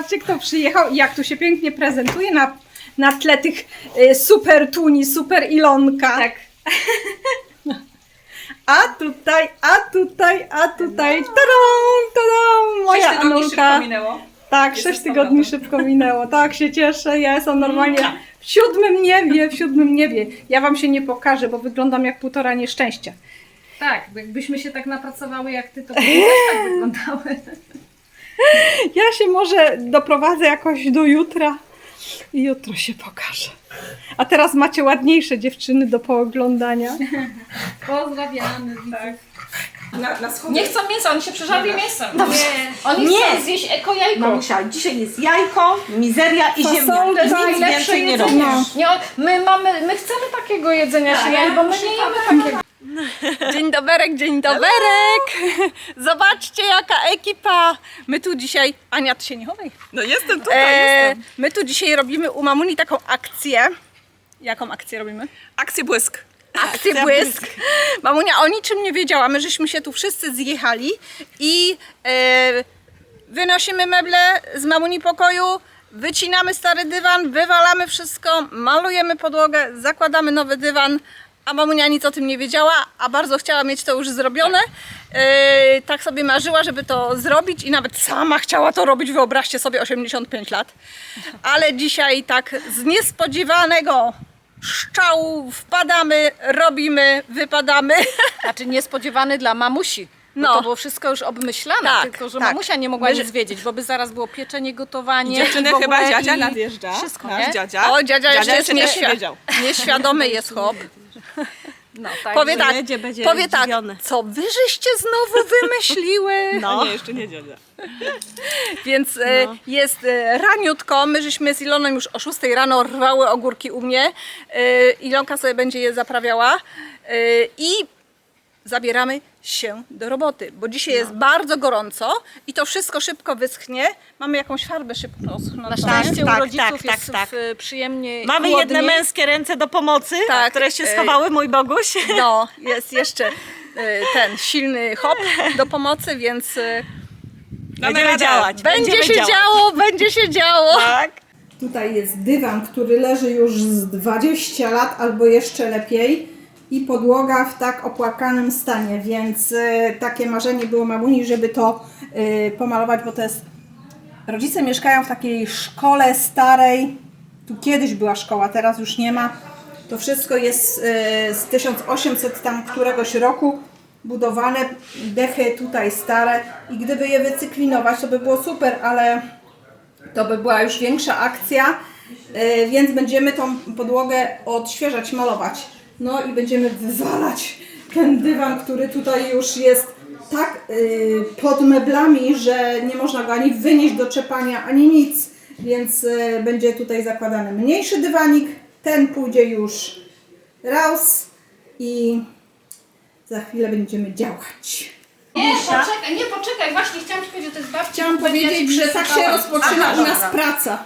zobaczcie kto przyjechał i jak tu się pięknie prezentuje na, na tle tych y, super tuni, super ilonka. Tak. A tutaj, a tutaj, a tutaj, tadam, tadam, moja Sześć tygodni szybko Anulka. minęło. Tak, sześć z tygodni powrotem. szybko minęło. Tak się cieszę, ja jestem normalnie w siódmym niebie, w siódmym niebie. Ja wam się nie pokażę, bo wyglądam jak półtora nieszczęścia. Tak, jakbyśmy się tak napracowały jak ty, to by też tak wyglądały. Ja się może doprowadzę jakoś do jutra i jutro się pokażę. A teraz macie ładniejsze dziewczyny do pooglądania. Pozdrawiamy widzów. Na, na schody. Nie chcą mięsa, oni się przeżarli mięsem. Dobrze. Nie. Oni Nie. chcą zjeść eko jajko. Mamusia, dzisiaj jest jajko, mizeria i ziemniak. To jest Nic najlepsze więcej nie my mamy, my chcemy takiego jedzenia Tak, się jaj, bo my nie jemy takiego. Dzień doberek, dzień doberek! Zobaczcie jaka ekipa! My tu dzisiaj... Ania, ty się nie chowaj. No jestem tutaj, E, jestem. my tu dzisiaj robimy u mamuni taką akcję. Jaką akcję robimy? Akcję błysk. Akcję błysk. Mamunia o niczym nie wiedziała. My żeśmy się tu wszyscy zjechali i e, wynosimy meble z mamuni pokoju, wycinamy stary dywan, wywalamy wszystko, malujemy podłogę, zakładamy nowy dywan. A mamunia nic o tym nie wiedziała, a bardzo chciała mieć to już zrobione. E, tak sobie marzyła, żeby to zrobić i nawet sama chciała to robić, wyobraźcie sobie 85 lat. Ale dzisiaj tak z niespodziewanego szczału wpadamy, robimy, wypadamy. Znaczy niespodziewany dla mamusi. No. No. to było wszystko już obmyślane, Tak, tylko że tak. mamusia nie mogła My- nic wiedzieć, bo by zaraz było pieczenie, gotowanie. Dziewczyny chyba dziadzia i nadjeżdża. Wszystko, Nasz nie? dziadzia. O, dziadzia, jeszcze jest też nie nieświ- wiedział. nieświadomy jest chłop. No, tak, Powie tak, będzie- będzie powie tak, co wy żeście znowu wymyśliły? No. Nie, jeszcze nie dziadzia. Więc e, jest e, raniutko, my żeśmy z Iloną już o 6 rano rwały ogórki u mnie. E, Ilonka sobie będzie je zaprawiała i zabieramy się do roboty, bo dzisiaj jest bardzo gorąco i to wszystko szybko wyschnie. Mamy jakąś farbę szybko Na schnąć. szczęście tak, u rodziców tak, tak, jest tak. w- przyjemnie Mamy chłodniej. jedne męskie ręce do pomocy, Tak, które się e, schowały, mój Boguś. No, jest jeszcze e, ten silny hop do pomocy, więc e, Będziemy radę. działać. będzie będziemy się działać. działo, będzie się działo. Tak. Tutaj jest dywan, który leży już z 20 lat albo jeszcze lepiej i podłoga w tak opłakanym stanie, więc e, takie marzenie było mamuni, żeby to e, pomalować, bo to jest... Rodzice mieszkają w takiej szkole starej, tu kiedyś była szkoła, teraz już nie ma. To wszystko jest e, z 1800 tam któregoś roku budowane, dechy tutaj stare. I gdyby je wycyklinować, to by było super, ale to by była już większa akcja, y, więc będziemy tą podłogę odświeżać, malować. No i będziemy wywalać ten dywan, który tutaj już jest tak y, pod meblami, że nie można go ani wynieść do czepania, ani nic. Więc y, będzie tutaj zakładany mniejszy dywanik. Ten pójdzie już raus i za chwilę będziemy działać. Nie, poczekaj, nie, poczekaj, właśnie chciałam ci powiedzieć, że to jest babci. Chciałam powiedzieć, że tak się rozpoczyna Aha, u nas praca.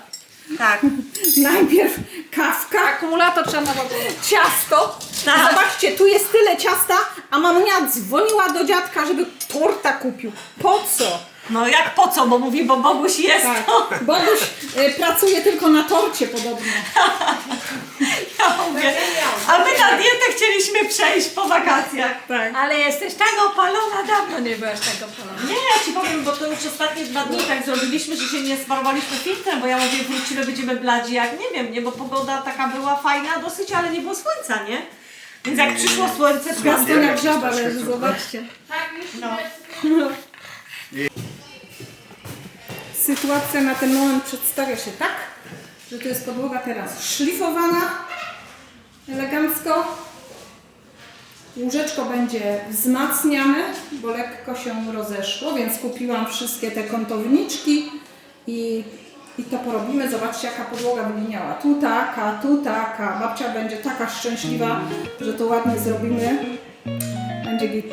Tak. Najpierw kawka, Akumulator trzeba naładować. ciasto. Tak. Zobaczcie, tu jest tyle ciasta, a mamunia dzwoniła do dziadka, żeby torta kupił. Po co? No jak po co, bo mówi, bo Boguś jest. Tak. Boguś y, pracuje tylko na torcie podobno. Ja mówię, a my na dietę chcieliśmy przejść po wakacjach. Tak. Ale jesteś tak opalona dawno. No nie byłaś tak opalona. Nie, ja ci powiem, bo to już ostatnie dwa dni tak zrobiliśmy, że się nie smarowaliśmy filtrem, bo ja mówię, wrócimy, będziemy bladzi jak nie wiem, nie, bo pogoda taka była fajna dosyć, ale nie było słońca, nie? Więc jak przyszło słońce, to Gaston jak żaba leży, zobaczcie. Tak, już No. Sytuacja na ten moment przedstawia się tak, że tu jest podłoga teraz szlifowana elegancko. Łóżeczko będzie wzmacniane, bo lekko się rozeszło, więc kupiłam wszystkie te kątowniczki i, i to porobimy. Zobaczcie jaka podłoga będzie miała. Tu taka, tu taka. Babcia będzie taka szczęśliwa, że to ładnie zrobimy. Będzie git.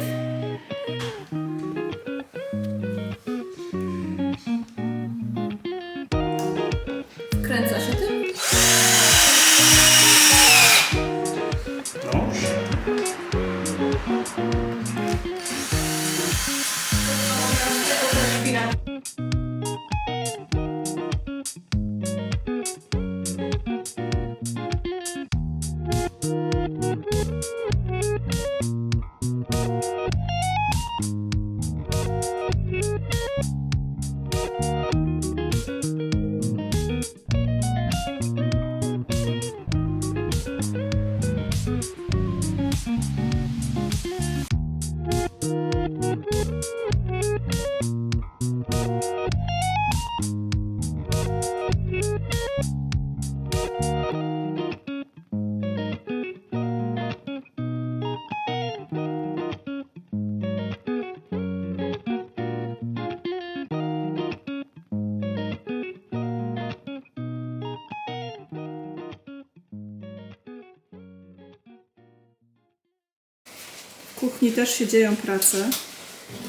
Kuchni też się dzieją prace.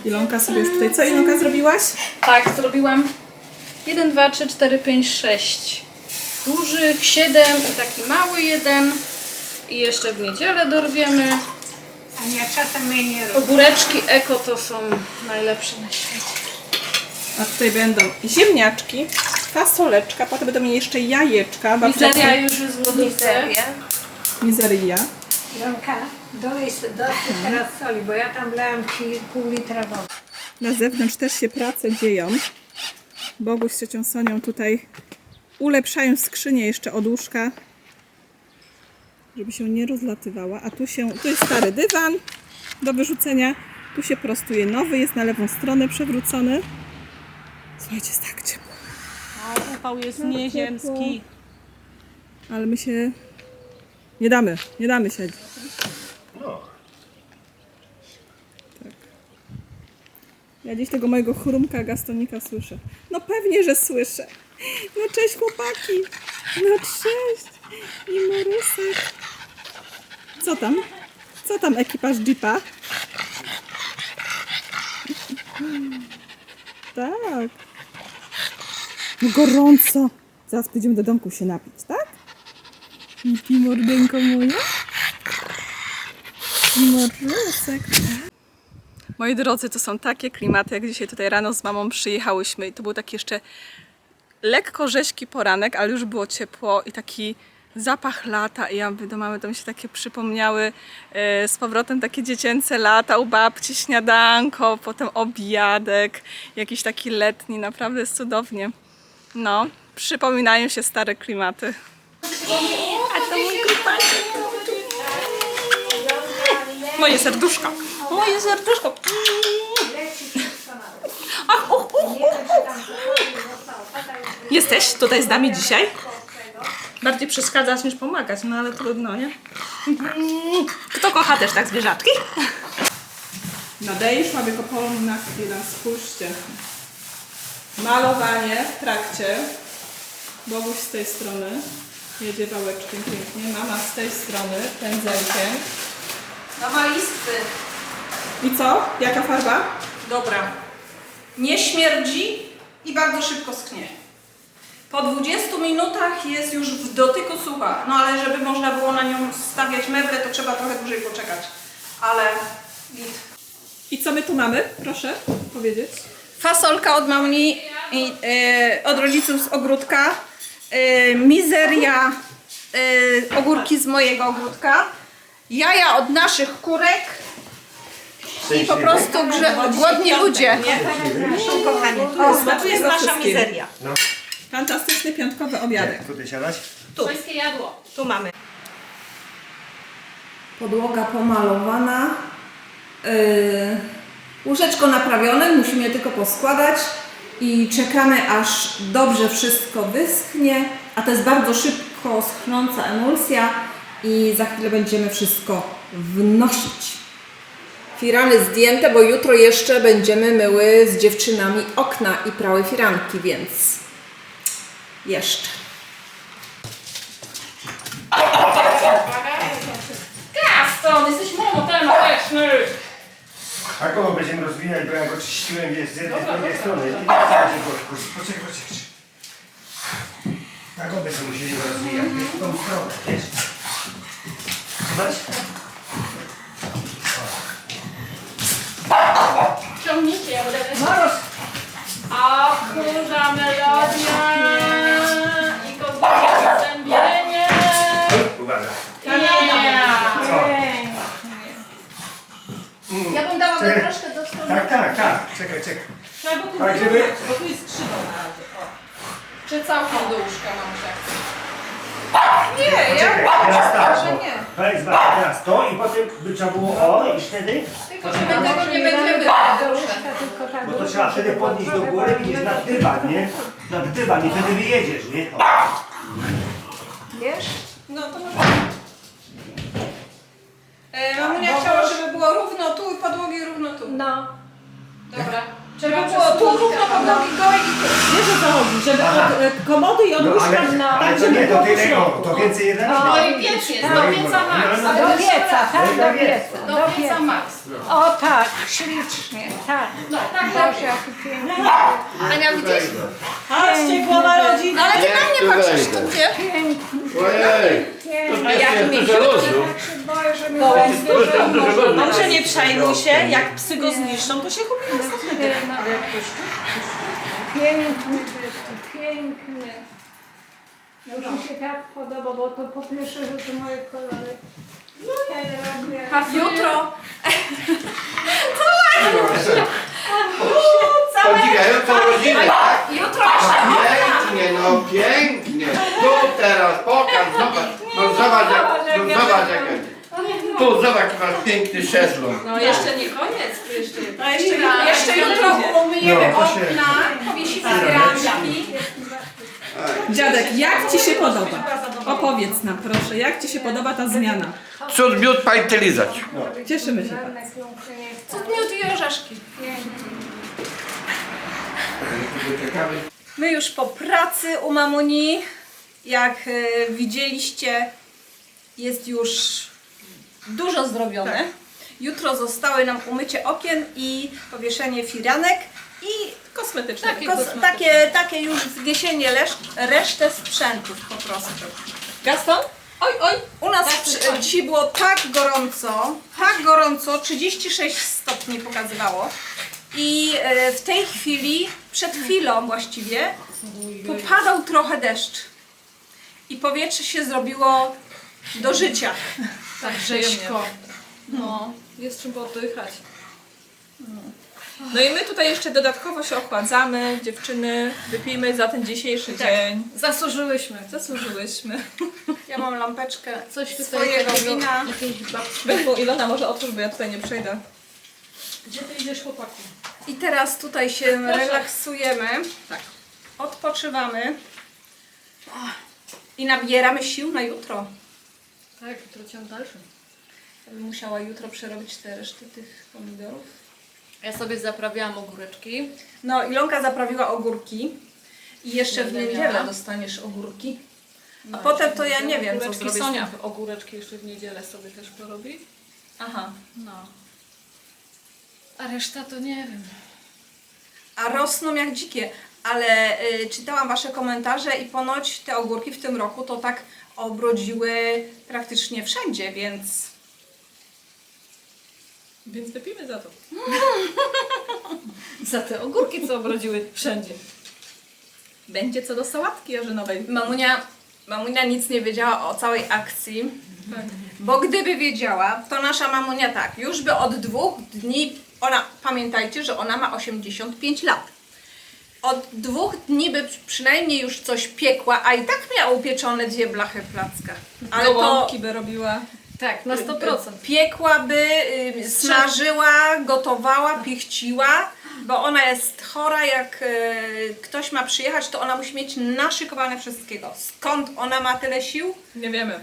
Ilonka sobie już tutaj... Co Ilonka zrobiłaś? Tak, zrobiłam 1, 2, 3, 4, 5, 6 dużych, 7 i taki mały jeden. I jeszcze w niedzielę dorwiemy. Ogóreczki eko to są najlepsze na świecie. A tutaj będą ziemniaczki, fasoleczka, potem będą jeszcze jajeczka. babcia Mizeria już jest w lodówce. Mizeria. Janka, dolej dosyć teraz soli, bo ja tam lałam ci pół litra wody. Na zewnątrz też się prace dzieją. Boguś z ciocią Sonią tutaj ulepszają skrzynię jeszcze od łóżka, żeby się nie rozlatywała. A tu się, tu jest stary dywan do wyrzucenia. Tu się prostuje nowy, jest na lewą stronę przewrócony. Słuchajcie, jest tak ciepło. Upał jest nieziemski. Ale my się nie damy, nie damy się. Ja dziś tego mojego chrumka gastonika słyszę. No pewnie, że słyszę. No cześć chłopaki. No cześć. I Marusek. Co tam? Co tam ekipaż Jeepa? Tak. No gorąco. Zaraz pójdziemy do domku się napić, tak? I ty mordynko moja? I Marusek. Moi drodzy, to są takie klimaty, jak dzisiaj tutaj rano z mamą przyjechałyśmy i to był taki jeszcze lekko rzeźki poranek, ale już było ciepło i taki zapach lata i ja mówię do mamy, to mi się takie przypomniały e, z powrotem takie dziecięce lata u babci, śniadanko, potem obiadek, jakiś taki letni, naprawdę jest cudownie. No, przypominają się stare klimaty. A to mój grupaczek. Moje serduszko. Moje serduszko. Ach, uch, uch, uch. Jesteś tutaj z nami dzisiaj? Bardziej przeszkadzać niż pomagać, no ale trudno, nie? Kto kocha też tak zwierzaczki? Nadejszła wiekopolna chwila, spójrzcie. Malowanie w trakcie. Boguś z tej strony. Jedzie wałeczkiem pięknie. Mama z tej strony, pędzelkiem. Mama listwy. I co? Jaka farba? Dobra. Nie śmierdzi i bardzo szybko sknie. Po 20 minutach jest już w dotyku sucha. No ale żeby można było na nią stawiać meble, to trzeba trochę dłużej poczekać. Ale git. I co my tu mamy? Proszę powiedzieć. Fasolka od mamni, i, e, od rodziców z ogródka. E, mizeria, e, ogórki z mojego ogródka. Jaja od naszych kurek. I po prostu grze, głodni ludzie. Kochani, tu, tu jest nasza mizeria. Fantastyczny piątkowy obiadek. Tutaj siadać? Pańskie jadło. Tu mamy. Podłoga pomalowana. Yy, łóżeczko naprawione, musimy je tylko poskładać i czekamy aż dobrze wszystko wyschnie, a to jest bardzo szybko schnąca emulsja i za chwilę będziemy wszystko wnosić. Firany zdjęte, bo jutro jeszcze będziemy myły z dziewczynami okna i prały firanki, więc jeszcze. Gaston, jesteś monotematyczny. A kogo będziemy rozwijać, bo ja go czyściłem jest z jednej z drugiej strony. I tak będzie go, kurczę, Poczekaj, poczekaj. Tak sobie musieli go rozwijać, wiesz, w tą stronę, wiesz. Zobacz. Ciągnijcie, ja będę Moros. A kurza melodia i kozłowe zębienie. Uwaga. Ja bym dała Czekaj. troszkę do strony. Tak, tak, tak. Czekaj, czekaj. Trzeba go tu Tak, żeby... bo tu jest krzywo na razie. O. Czy całkiem do łóżka mam tak? Czekaj, teraz tak, bo weź zobacz, teraz to i potem by trzeba było o i wtedy, Tylko, że my tego nie będziemy Tylko tak bo to trzeba wtedy podnieść do góry i iść nad dywan, nie? Nad dywan i wtedy wyjedziesz, nie? O. Wiesz? No to może. E, mamunia chciała, żeby było równo tu i podłogi równo tu. No. Dobra. Żeby było tu równo podłogi gołe i tu. Wiesz o co chodzi, żeby od e, komody i od No łóżka, ale, ale tak to żeby nie, było to po tyle, o, środku. to więcej jeden? No i pięć jest, do pieca max. No, Do pieca, tak, do pieca. Do pieca max. O tak, ślicznie, tak. No, tak, Boże, jaki piękny. Ania, widzisz? Chodźcie, głowa rodziny. No ale ty na mnie patrzysz, tu gdzie? Ojej, to jest jeszcze dużo luzu. Tak się boję, że mi To będzie jest To. Dobrze, nie przejmuj się, jak psy go zniszczą, to się kupi następny. piękny występ, piękny. Już mi się tak podoba, bo to po pierwsze, że to moje kolory. No ja robię. A jutro rodzinę, tak? Jutro Pięknie, no pięknie. Tu teraz, pokaż, zobacz. No zobacz jak, no zobacz jak. Tu zobacz, jaki masz piękny szezlong. No jeszcze nie koniec, tu jeszcze To jeszcze Ja jeszcze jutro umyjemy No, to się- okna, powiesimy ramki. Dziadek, jak Ci się podoba? Opowiedz nam proszę, jak Ci się podoba ta zmiana? Cud miód pajty lizać. Cieszymy się. Cud miód i orzeszki. My już po pracy u mamuni, jak e, widzieliście, jest już dużo zrobione. Jutro zostały nam umycie okien i powieszenie firanek i Kosmetyczne. Takie kos- kosmetyczne. takie, takie już zniesienie resztę sprzętów po prostu. Gaston? Oj, oj. U nas przy, dzisiaj było tak gorąco, tak gorąco, 36 stopni pokazywało. I e, w tej chwili, przed chwilą właściwie, popadał trochę deszcz. I powietrze się zrobiło do życia. Tak rzeźko. No, jest czym oddychać. No i my tutaj jeszcze dodatkowo się ochładzamy. Dziewczyny, wypijmy za ten dzisiejszy dzień. Zasłużyłyśmy. Zasłużyłyśmy. Ja mam lampeczkę Coś tutaj swojego wina. babci. Byku, Ilona może otwórz, bo ja tutaj nie przejdę. Gdzie ty idziesz chłopaku? I teraz tutaj się relaksujemy. Tak. Odpoczywamy. I nabieramy sił na jutro. Tak, jutro ciąg dalszy. Ja bym musiała jutro przerobić te reszty tych pomidorów. Ja sobie zaprawiałam ogóreczki. No, Ilonka zaprawiła ogórki. I jeszcze w Będę niedzielę miała. dostaniesz ogórki. A potem to ja nie wiem, co Ogóreczki zrobię. z Sonia tym. ogóreczki jeszcze w niedzielę sobie też porobi. Aha. No. A reszta to nie wiem. A rosną jak dzikie. Ale y, czytałam Wasze komentarze i ponoć te ogórki w tym roku to tak obrodziły praktycznie wszędzie, więc Więc wypijmy za to. Za te ogórki, co obrodziły wszędzie. Będzie co do sałatki jarzynowej. mamunia, mamunia nic nie wiedziała o całej akcji. Bo gdyby wiedziała, to nasza mamunia tak, już by od dwóch dni, ona, pamiętajcie, że ona ma 85 lat. Od dwóch dni by przynajmniej już coś piekła, a i tak miała upieczone dwie blachy placka. Ale to by robiła. Tak, na 100%. piekłaby, y, smażyła, gotowała, pichciła, bo ona jest chora, jak y, ktoś ma przyjechać, to ona musi mieć naszykowane wszystkiego. Skąd ona ma tyle sił? Nie wiemy.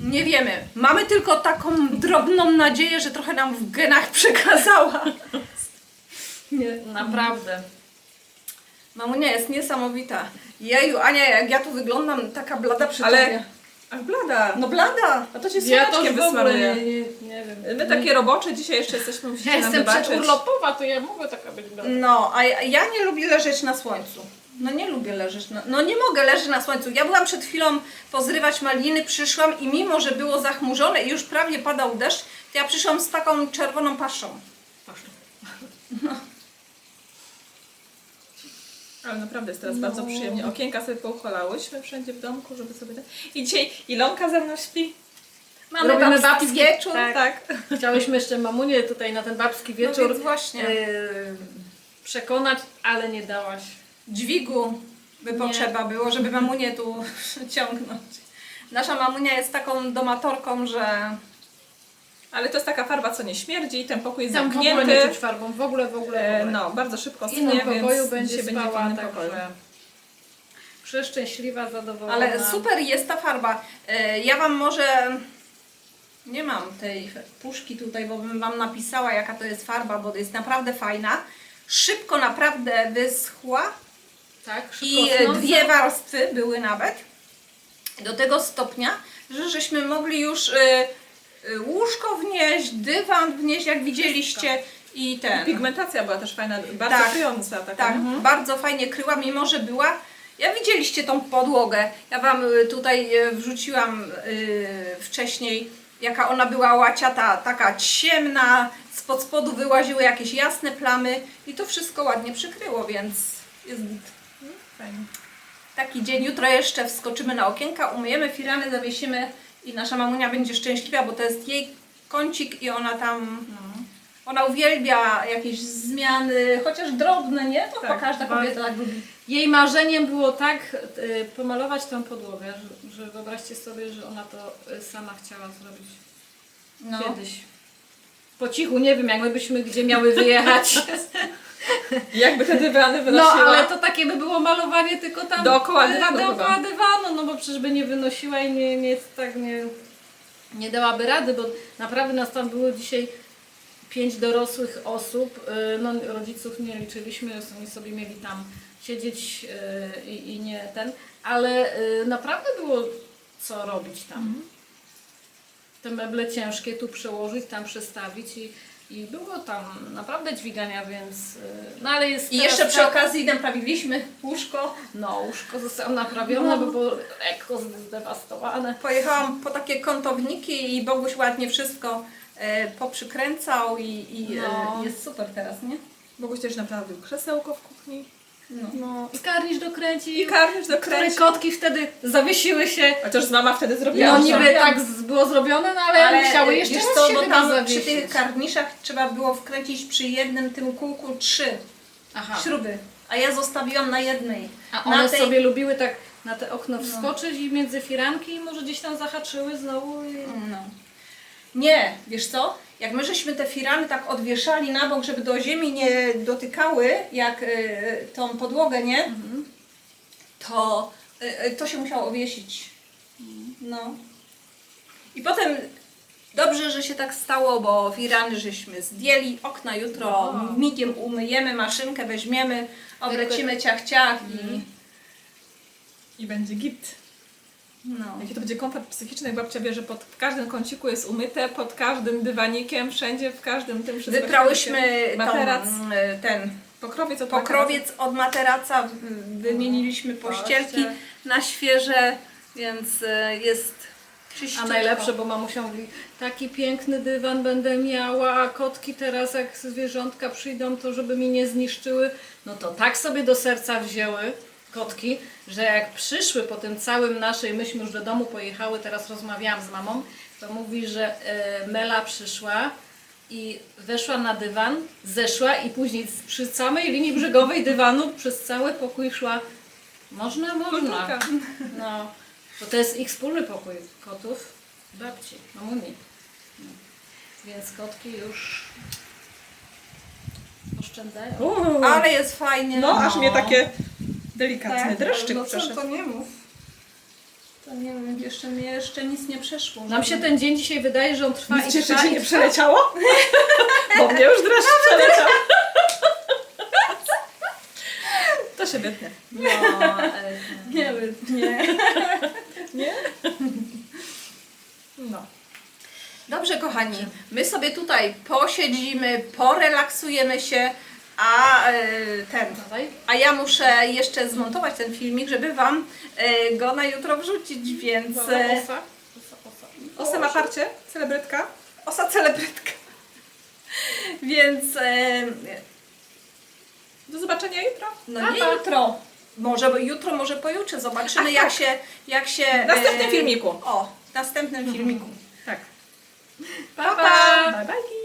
Nie wiemy. Mamy tylko taką drobną nadzieję, że trochę nam w genach przekazała. Nie, naprawdę. Mamunia jest niesamowita. Jeju, Ania, jak ja tu wyglądam, taka blada przy Ale- tobie. Ach, blada. No blada. A to się Ja to w ogóle nie, nie, nie wiem. My takie robocze dzisiaj jeszcze jesteśmy, musicie Ja nam jestem wybaczyć. przedurlopowa, to ja mogę taka być blada. No, a ja, ja nie lubię leżeć na słońcu. No nie lubię leżeć na... No nie mogę leżeć na słońcu. Ja byłam przed chwilą pozrywać maliny, przyszłam i mimo, że było zachmurzone i już prawie padał deszcz, to ja przyszłam z taką czerwoną paszą. Ale naprawdę jest teraz bardzo przyjemnie. Okienka sobie poucholałyśmy wszędzie w domku, żeby sobie... tak- I dzisiaj Ilonka ze mną śpi. Mamy Robimy babski babski- wieczór. Tak. Chciałyśmy jeszcze mamunię tutaj na ten babski No wieczór więc właśnie. yy, przekonać, ale nie dałaś. Dźwigu by potrzeba było, żeby mamunię tu ciągnąć. Nasza mamunia jest taką domatorką, że Ale to jest taka farba, co nie śmierdzi, ten pokój jest Tam w ogóle zamknięty. nie czuć farbą, w ogóle, w ogóle. W E, ogóle. No, bardzo szybko w innym schnie, pokoju więc będzie będzie spała, innym także pokoju. przeszczęśliwa, zadowolona. Ale super jest ta farba. E, Ja Wam może nie mam tej puszki tutaj, bo bym Wam napisała, jaka to jest farba, bo jest naprawdę fajna. szybko naprawdę wyschła Tak, i e, dwie warstwy były nawet. Do tego stopnia, że żeśmy mogli już e, e, łóżko wnieść, dywan wnieść, jak widzieliście i ten. Pigmentacja była też fajna, bardzo Tak. kryjąca taka. Tak, bardzo fajnie kryła, mimo że była. Ja widzieliście tą podłogę. Ja wam tutaj wrzuciłam wcześniej, jaka ona była łaciata, taka ciemna, spod spodu wyłaziły jakieś jasne plamy i to wszystko ładnie przykryło, więc jest. Fajnie. Taki dzień. Jutro jeszcze wskoczymy na okienka, umyjemy firany, zawiesimy i nasza mamunia będzie szczęśliwa, bo to jest jej kącik i ona tam... Ona uwielbia jakieś zmiany, chociaż drobne, nie? To Tak, każda kobieta tak lubi. Jej marzeniem było tak y, pomalować tę podłogę, że, że wyobraźcie sobie, że ona to y, sama chciała zrobić No. kiedyś. Po cichu, nie wiem, jak my byśmy gdzie miały wyjechać. Jakby te dywany No, wynosiła. ale to takie by było malowanie tylko tam Dookoła y, dywanu Dookoła chyba. dywanu, no bo przecież by nie wynosiła i nie, nie tak nie, nie dałaby rady, bo naprawdę nas tam było dzisiaj pięć dorosłych osób, y, no rodziców nie liczyliśmy, oni sobie mieli tam siedzieć y, i, i nie ten, ale naprawdę było co robić tam. Te meble ciężkie tu przełożyć, tam przestawić i, i było tam naprawdę dźwigania, więc y, no ale jest I jeszcze przy tak- okazji naprawiliśmy łóżko. no, łóżko zostało naprawione, bo było lekko zdewastowane. Pojechałam po takie kątowniki i Boguś ładnie wszystko e, poprzykręcał i, i No. e, jest super teraz, nie? Boguś też naprawił krzesełko w kuchni. No. No. I karnisz dokręci, I karnisz do które kręci. kotki wtedy zawiesiły się. Chociaż mama wtedy zrobiła. No niby zrobiła. tak z- było zrobione, no ale, musiały jeszcze wiesz raz co, się bo chyba tam przy zawiesić. tych karniszach trzeba było wkręcić przy jednym tym kółku trzy Aha. śruby, a ja zostawiłam na jednej. A na one tej- sobie lubiły tak na te okno wskoczyć i między firanki i może gdzieś tam zahaczyły znowu i... No. Nie, wiesz co? Jak my żeśmy te firany tak odwieszali na bok, żeby do ziemi nie dotykały, jak y, tą podłogę, nie? To, y, y, to się musiało owiesić. No. I potem dobrze, że się tak stało, bo firany żeśmy zdjęli, okna jutro migiem umyjemy, maszynkę weźmiemy, oblecimy ciach ciach i I będzie git. No. Jaki to będzie komfort psychiczny, jak babcia wie, że pod w każdym kąciku jest umyte, pod każdym dywanikiem, wszędzie, w każdym tym wszystko. Wyprałyśmy materac, tą, y, ten pokrowiec od pokrowiec od materaca, wymieniliśmy pościelki na świeże, więc e, jest A czyściutko. najlepsze, bo mamusia mówi, taki piękny dywan będę miała, a kotki teraz jak zwierzątka przyjdą, to żeby mi nie zniszczyły. No to tak sobie do serca wzięły kotki, że jak przyszły po tym całym naszej, myśmy już do domu pojechały, teraz rozmawiałam z mamą, to mówi, że e, Mela przyszła i weszła na dywan, zeszła i później przy samej linii brzegowej dywanu przez cały pokój szła. Można, można. No, bo to jest ich wspólny pokój kotów, babci, mamuni. No. Więc kotki już oszczędzają. Uuu. Ale jest fajnie. No, aż mnie takie delikatny tak, dreszczyk no co, przeszedł. to nie mów. To nie wiem, jeszcze mnie jeszcze nic nie przeszło. Nam się ten dzień dzisiaj wydaje, że on trwa Nic i trwa ci nie przeleciało? Bo mnie już dreszcz przeleciał. To się wytnie. No, e, Nie, nie. Nie? No. Dobrze, kochani, my sobie tutaj posiedzimy, porelaksujemy się, a e, ten. A ja muszę jeszcze zmontować ten filmik, żeby Wam e, go na jutro wrzucić, więc Osa, e, osa, osa. Na parcie, celebrytka. osa celebrytka. Więc Do zobaczenia jutro. no nie jutro. Może jutro, może pojutrze zobaczymy Ach, jak tak. się jak się W następnym filmiku. O, w następnym filmiku. Tak. Pa, pa. Bye bye.